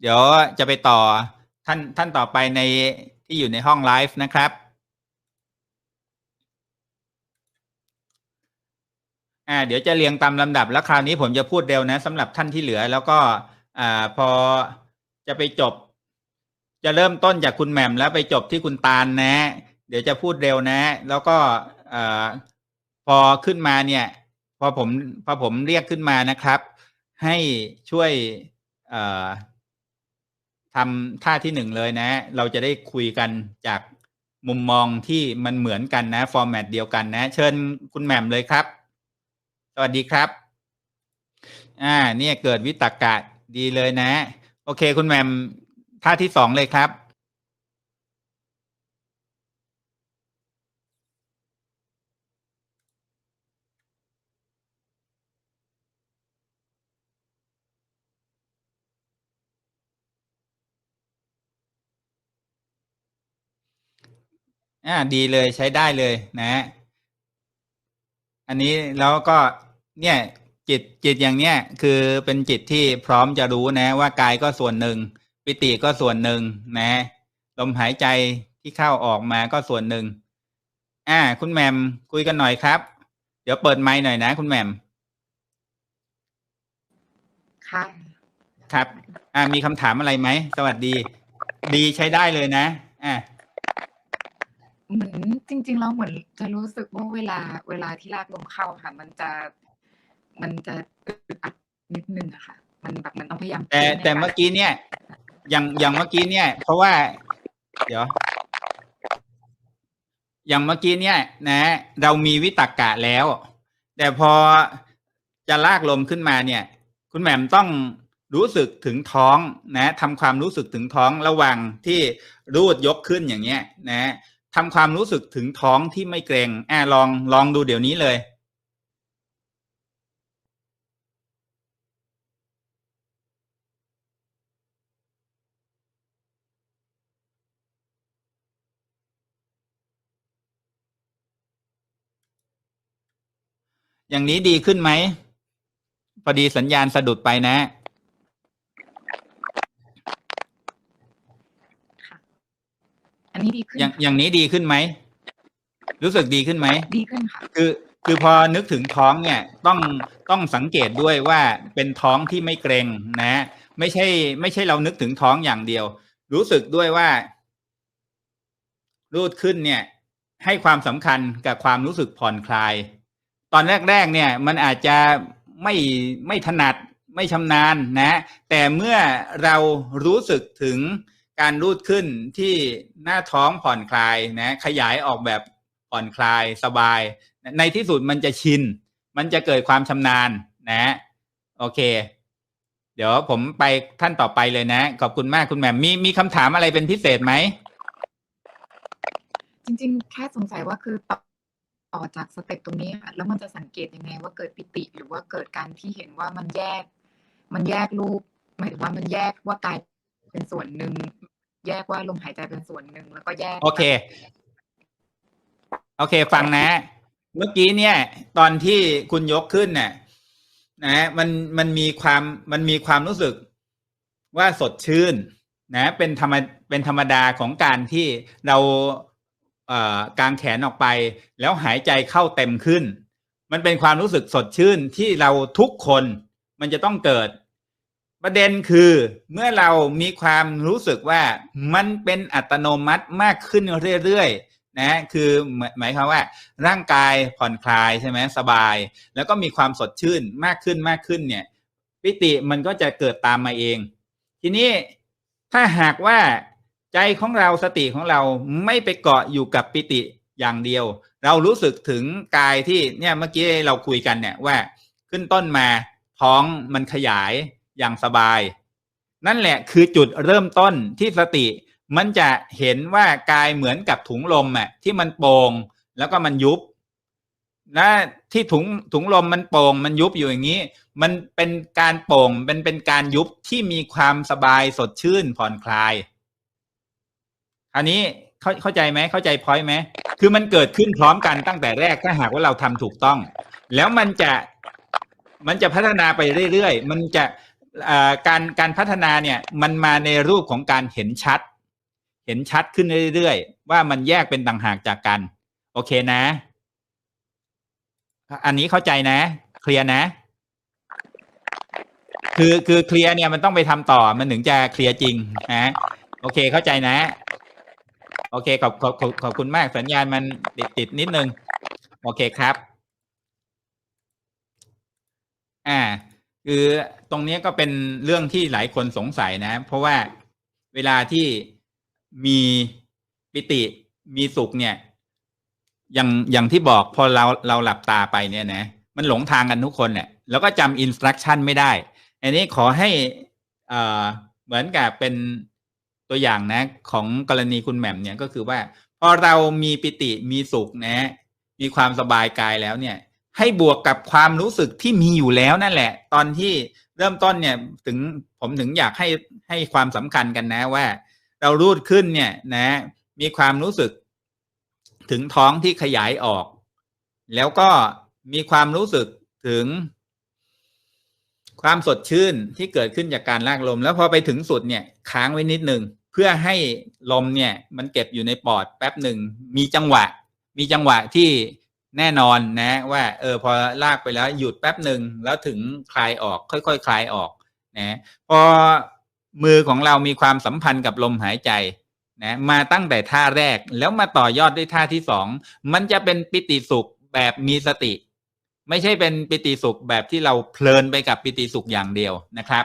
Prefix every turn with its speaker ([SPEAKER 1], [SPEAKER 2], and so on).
[SPEAKER 1] เดี๋ยวจะไปต่อท่านท่านต่อไปในที่อยู่ในห้องไลฟ์นะครับ อ่า เดี๋ยวจะเรียงตามลำดับแล้วคราวนี้ผมจะพูดเร็วนะสำหรับท่านที่เหลือ แล้วก็อ่าพอจะไปจบ จะเริ่มต้นจากคุณแหม่มแล้วไปจบที่คุณตาลนะ เดี๋ยวจะพูดเร็วนะ แล้วก็อ่าพอขึ้นมาเนี่ย พอผมพอผมเรียกขึ้นมานะครับ ให้ช่วยอ่อ ทำท่าที่หนึ่งเลยนะ เราจะได้คุยกันจากมุมมองที่มันเหมือนกันนะฟอร์แมตเดียวกันนะ เชิญคุณแหม่มเลยครับ สวัสดีครับ อ่า เนี่ยเกิดวิตกกะดีเลยนะ โอเค คุณแหม่มท่าที่สองเลยครับ อ่าดีเลยใช้ได้เลยนะอันนี้แล้วก็เนี่ยจิตจิตอย่างเนี้ยคือเป็นจิตที่พร้อมจะรู้นะ ว่ากายก็ส่วนหนึ่งปิติก็ส่วนหนึ่งนะลมหายใจที่เข้าออกมาก็ส่วนหนึ่งอ่า คุณแหมมคุยกันหน่อยครับ เดี๋ยวเปิดไมค์หน่อยนะ คุณแหมม
[SPEAKER 2] ค่ะ
[SPEAKER 1] ครับ อ่ามีคำถามอะไรไหมสวัสดี ดีใช้ได้เลยนะ อ่า
[SPEAKER 2] เหมือน จริง ๆ แล้วเหมือนจะรู้สึกว่าเวลาเวลาที่ลากลมเข้าค่ะ มันจะมันจะอึดอัดนิดนึงอะค่ะ มันแบบมันต้องพยายาม
[SPEAKER 1] แต่
[SPEAKER 2] เพ่ง
[SPEAKER 1] แต่
[SPEAKER 2] ในาร
[SPEAKER 1] เมื่อกี้เนี่ย อย่างอย่างเมื่อกี้เนี่ย เพราะว่า เดี๋ยว อย่างเมื่อกี้เนี่ย นะ เรามีวิตกกะแล้ว แต่พอจะลากลมขึ้นมาเนี่ย คุณแหม่มต้องรู้สึกถึงท้องนะทำความรู้สึกถึงท้องระหว่างที่รูดยกขึ้นอย่างเงี้ย นะ ทำความรู้สึกถึงท้องที่ไม่เกรงอ่าลองลองดูเดี๋ยวนี้เลย อย่างนี้ดีขึ้นไหมพอดีสัญญาณสะดุดไปนะ
[SPEAKER 2] อันนี้ดีขึ้น
[SPEAKER 1] อย่าง
[SPEAKER 2] ค่ะ
[SPEAKER 1] อย่างนี้ดีขึ้นไหม รู้สึกดีขึ้นไหม
[SPEAKER 2] ดีขึ้นค่ะ
[SPEAKER 1] คือคือพอนึกถึงท้องเนี่ยต้องต้องสังเกตด้วยว่าเป็นท้องที่ไม่เกรงนะ ไม่ใช่ ไม่ใช่เรานึกถึงท้องอย่างเดียว รู้สึกด้วยว่า รูดขึ้นเนี่ย ให้ความสำคัญกับความรู้สึกผ่อนคลาย ตอนแรก ๆ เนี่ย มันอาจจะไม่ไม่ถนัดไม่ชำนาญนะ แต่เมื่อเรารู้สึกถึง การรูดขึ้นที่หน้าท้องผ่อนคลายนะขยายออกแบบผ่อนคลายสบาย ในที่สุดมันจะชิน มันจะเกิดความชำนาญนะ โอเค เดี๋ยวผมไปท่านต่อไปเลยนะ ขอบคุณมากคุณแหม่มมีมีคำถามอะไรเป็นพิเศษไหม
[SPEAKER 2] จริง ๆ แค่สงสัยว่าคือต่อต่อจากสเต็ปตรงนี้แล้วมันจะสังเกตยังไงว่าเกิดปิติหรือว่าเกิดการที่เห็นว่ามันแยก มันแยกรูปหมายถึงว่ามันแยกว่ากายเป็นส่วนหนึ่ง แยกว่าลมหายใจเป็นส่วนหนึ่งแล้วก็แยก
[SPEAKER 1] โอเค โอเค ฟังนะ เมื่อกี้เนี่ย ตอนที่คุณยกขึ้นเนี่ยนะมันมันมีความมันมีความรู้สึกว่าสดชื่น นะ เป็นธรรมเป็นธรรมดาของการที่เราเอ่อกางแขนออกไป แล้วหายใจเข้าเต็มขึ้น มันเป็นความรู้สึกสดชื่นที่เราทุกคนมันจะต้องเกิด ประเด็นคือเมื่อเรามีความรู้สึกว่ามันเป็นอัตโนมัติมากขึ้นเรื่อยๆนะคือหมายความว่า ร่างกายผ่อนคลายใช่ไหมสบาย แล้วก็มีความสดชื่นมากขึ้นมากขึ้นเนี่ยปิติมันก็จะเกิดตามมาเอง ทีนี้ถ้าหากว่าใจของเราสติของเราไม่ไปเกาะอยู่กับปิติอย่างเดียว เรารู้สึกถึงกายที่เนี่ยเมื่อกี้เราคุยกันเนี่ยว่าขึ้นต้นมาท้องมันขยาย อย่างสบาย นั่นแหละคือจุดเริ่มต้นที่สติ มันจะเห็นว่ากายเหมือนกับถุงลมอะที่มันโป่งแล้วก็มันยุบและที่ถุงถุงลมมันโป่งมันยุบอยู่อย่างนี้ มันเป็นการโป่งเป็นเป็นการยุบที่มีความสบายสดชื่นผ่อนคลายอันนี้เข้าเข้าใจไหมเข้าใจพอยไหมคือมันเกิดขึ้นพร้อมกันตั้งแต่แรกถ้าหากว่าเราทำถูกต้อง แล้วมันจะมันจะพัฒนาไปเรื่อยๆ มันจะ การการพัฒนาเนี่ยมันมาในรูปของการเห็นชัด เห็นชัดขึ้นเรื่อยๆ ว่ามันแยกเป็นต่างหากจากกัน โอเคนะ อันนี้เข้าใจนะ เคลียร์นะ คือคือเคลียร์เนี่ยมันต้องไปทำต่อมันถึงจะเคลียร์จริงนะโอเคเข้าใจนะ โอเคขอบขอบขอบขอบคุณมากสัญญาณมันติดติดนิดนึง โอเคครับ อ่า คือตรงนี้ก็เป็นเรื่องที่หลายคนสงสัยนะ เพราะว่าเวลาที่มีปิติมีสุขเนี่ย อย่างอย่างที่บอกพอเราเราหลับตาไปเนี่ยนะ มันหลงทางกันทุกคนเนี่ยแล้วก็จำอินสตรั c ชั่นไม่ได้ อันนี้ขอให้อ่อเหมือนกับเป็นตัวอย่างนะ ของกรณีคุณแหม่มเนี่ยก็คือว่า พอเรามีปิติมีสุขนะ มีความสบายกายแล้วเนี่ย ให้บวกกับความรู้สึกที่มีอยู่แล้วนั่นแหละ ตอนที่เริ่มต้นเนี่ยถึงผมถึงอยากให้ให้ความสำคัญกันนะว่า เรารูดขึ้นเนี่ยนะ มีความรู้สึก ถึงท้องที่ขยายออก แล้วก็มีความรู้สึกถึง ความสดชื่นที่เกิดขึ้นจากการลากลม แล้วพอไปถึงสุดเนี่ยค้างไว้นิดนึงเพื่อให้ลมเนี่ย มันเก็บอยู่ในปอดแป๊บหนึ่งมีจังหวะ มีจังหวะที่ แน่นอนนะว่าเออพอลากไปแล้วหยุดแป๊บหนึ่งแล้วถึงคลายออกค่อยๆคลายออกนะพอมือของเรามีความสัมพันธ์กับลมหายใจนะมาตั้งแต่ท่าแรกแล้วมาต่อยอดด้วยท่าที่สองมันจะเป็นปิติสุขแบบมีสติ ไม่ใช่เป็นปิติสุขแบบที่เราเพลินไปกับปิติสุขอย่างเดียวนะครับ